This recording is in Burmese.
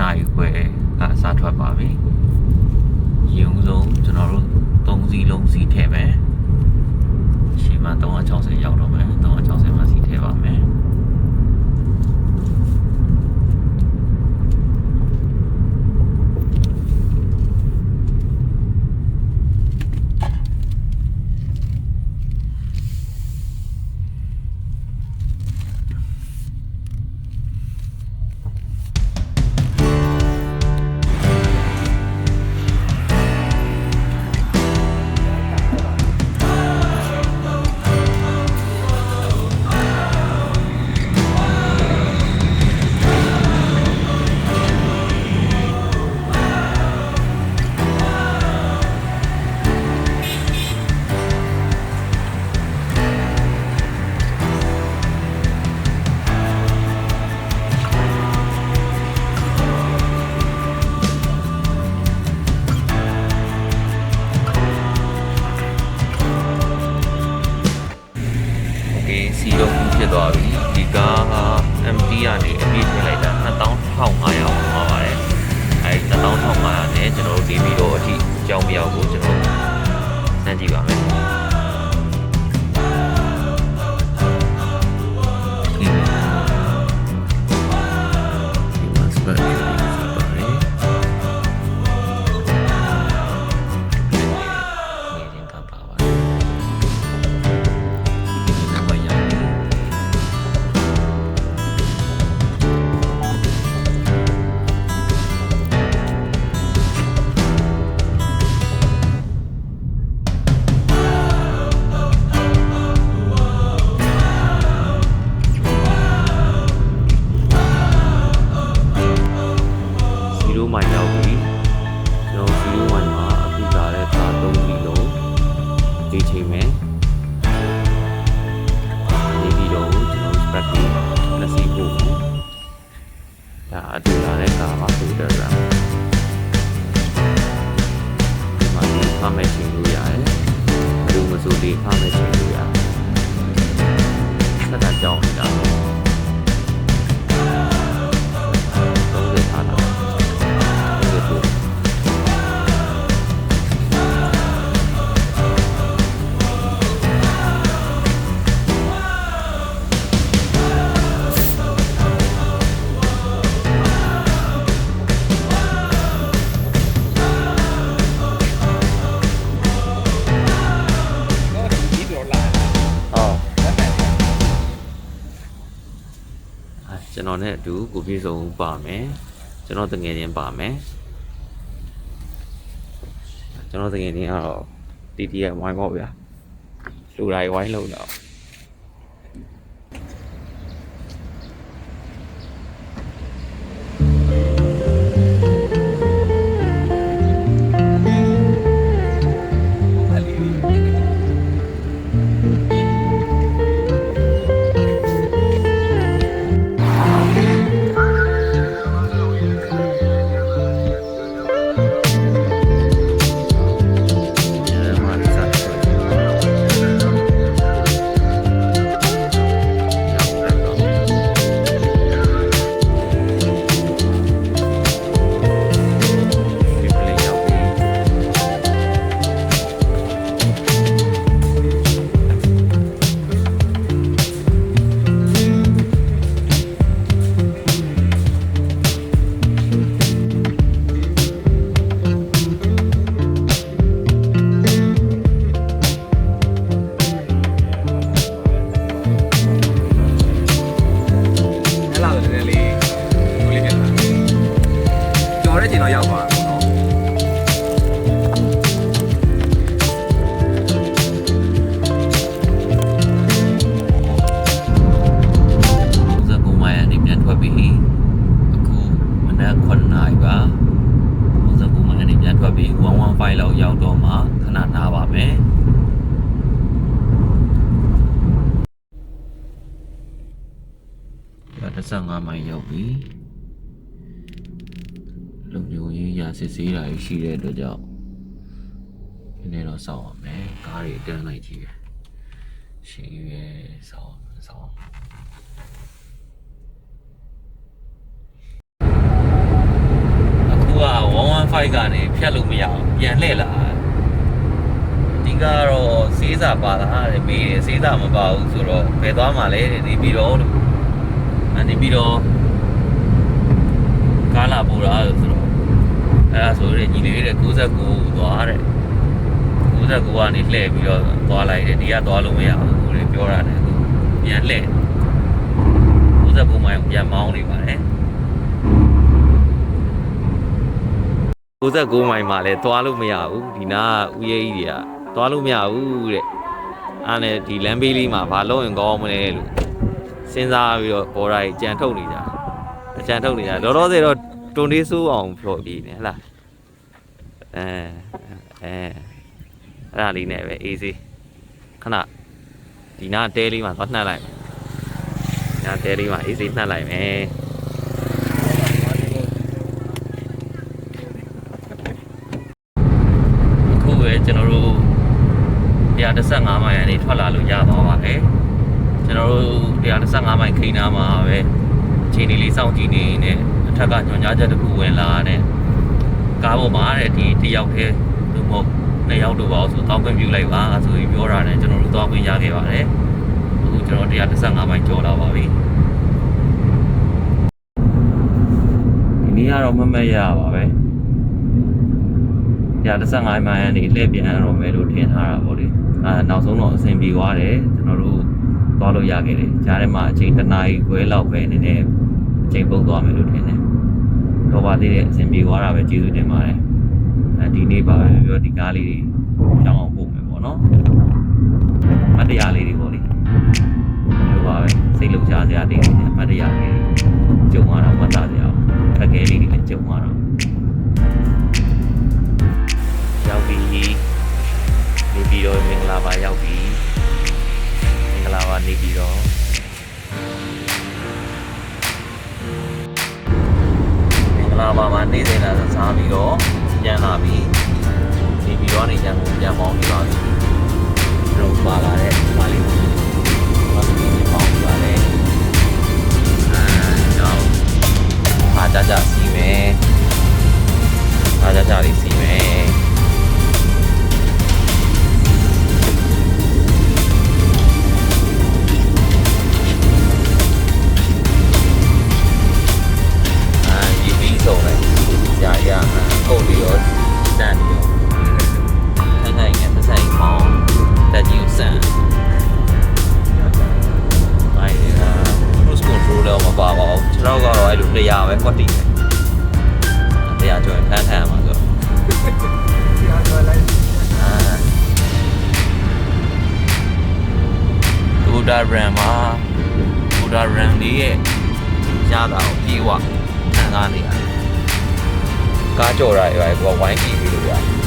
နာရီခွဲကစားထွက်ပါပြီရုံဆုံးကျွန်တော်တို့3စီးလုံးစီးထည့်မယ်ရှေ့မှာ360ရောက်တော့မယ်360မှာစီးထည့်ပါမယ် အကြောင်း ဒီချိန်မဲ့နေပြီးတော့ကျွန်တော် spread ပြီးနှစ်စီပို့မယ်ဒါအတူလာတဲ့ကားမှာပို့တယ်ဗျာဒီမှာဒီဖမ်းမဲ့ချိန်လို့ရတယ်ဘယ်လိုမဆိုဒီဖမ်းမဲ့ချိန်လို့ရတယ်ဆက်တာကြောင်းနေတာ30 ကျွန်တော်နဲ့အတူကိုပြေဆုံးပါမယ်ကျွန်တော်တငယ်ချင်းပါမယ်ကျွန်တော်တငယ်ချင်းကတော့တီတီရဲ့ဝိုင်းပေါ့ဗျာလူတိုင်းဝိုင်းလုံးတော့ ပြန်ထွက်ပြီအခုမနက်9နာရီပါ39မိုင်အနေပြန်ထွက်ပြီ115လောက်ရောက်တော့မှခဏနားပါမယ်ဒါ35မိုင်ရောက်ပြီလုံခြုံရေးရာစစ်ဆေးတာရှိတဲ့အတွက်ကြောင့်ဒီနေ့တော့စောင့်ရမယ်ကားတွေတန်းလိုက်ကြည့်ရရှိရဲစောင့်စောင့် ဟ Dạ. ို5ကနေဖြတ်လို့မရအောင်ပြန်လှည့်လာအဓိကတော့စေးစာပါတာတဲ့မေးတယ်စေးစာမပါဘူးဆိုတော့ဘယ်သွားမှလဲတဲ့နေပြီးတော့လို့အနေပြီးတော့ကားလာပို့တာလို့ဆိုတော့အဲ့ဒါဆိုရင်ညီလေးတဲ့69သွားတဲ့69ကနေလှည့်ပြီးတော့သွားလိုက်တယ်ဒီကသွားလို့မရဘူးကိုပြောတာတယ်သူပြန်လှည့်69မိုင်ပြန်မောင်းနေပါတယ် 69မိုင်မှာလည်းသွားလို့မရဘူးဒီနာကဥယေကြီးတွေကသွားလို့မရဘူးတဲ့အားနဲ့ဒီလမ်းဘေးလေးမှာဘာလုပ်ရင်ကောင်းမလဲလို့စဉ်းစားပြီးတော့ဘော်ရိုက်ကြံထုတ်နေကြအကြံထုတ်နေကြလောလောဆယ်တော့တွန်လေးဆိုးအောင်ဖြော်ပြီးနေဟလားအဲအဲအဲ့ဒါလေးနဲ့ပဲအေးစေးခဏဒီနာတဲလေးမှာသွားနှက်လိုက်မယ်ဒီနာတဲလေးမှာအေးစေးနှက်လိုက်မယ် အခုပဲကျွန်တော်တို့115မိုင်ကနေထွက်လာလို့ရသွားပါတယ်ကျွန်တော်တို့115မိုင်ခိန်းနာမှာပဲအချိန်လေးလေးစောင့်ကြည့်နေနေအထက်ကညွှန်ကြားချက်တစ်ခုဝင်လာတဲ့ကားပေါ်မှာတဲ့ဒီတယောက်တည်းသူမဟုတ်နှစ်ယောက်တို့ပါဆိုတောင်းခွင့်ပြုလိုက်ပါဆိုပြီးပြောတာနဲ့ကျွန်တော်တို့တောင်းခွင့်ရခဲ့ပါတယ်အခုကျွန်တော်115မိုင်ကျော်လာပါပြီဒီနေ့ကတော့မမတ်ရပါပဲ 115မိုင်ကနေလှည့်ပြန်ရတော့မယ်လို့ထင်ထားတာပေါ့လေအာနောက်ဆုံးတော့အဆင်ပြေသွားတယ်ကျွန်တော်တို့သွားလို့ရခဲ့တယ်ကြားထဲမှာအချိန်တစ်နာရီခွဲလောက်ပဲနည်းနည်းအချိန်ပုတ်သွားမယ်လို့ထင်တယ်တော့ပါသေးတယ်အဆင်ပြေသွားတာပဲကျေးဇူးတင်ပါတယ်အဲဒီနေ့ပါပဲပြောဒီကားလေးတွေ နေပြီးတော့မင်္ဂလာပါရောက်ပြီမင်္ဂလာပါနေပြီးတော့မင်္ဂလာပါမှာနေစဉ်လာစားပြီးတော့ပြန်လာပြီနေပြီးတော့နေရန်ကုန်ပြန်ပေါင်းပြီးပါပြီ ပဲကွက်တီပဲ။တရားကျော်ရင်ထမ်းထမ်းမှာဆိုတရားတော်လိုက်အာဒူဒါရမ်မှာဒူဒါရမ်လေးရဲ့ရတာကိုပြေးဝခံစားနေရတယ်ကားကြော်တာရွာကဝိုင်းကြည့်ပြီးလို့ရတယ်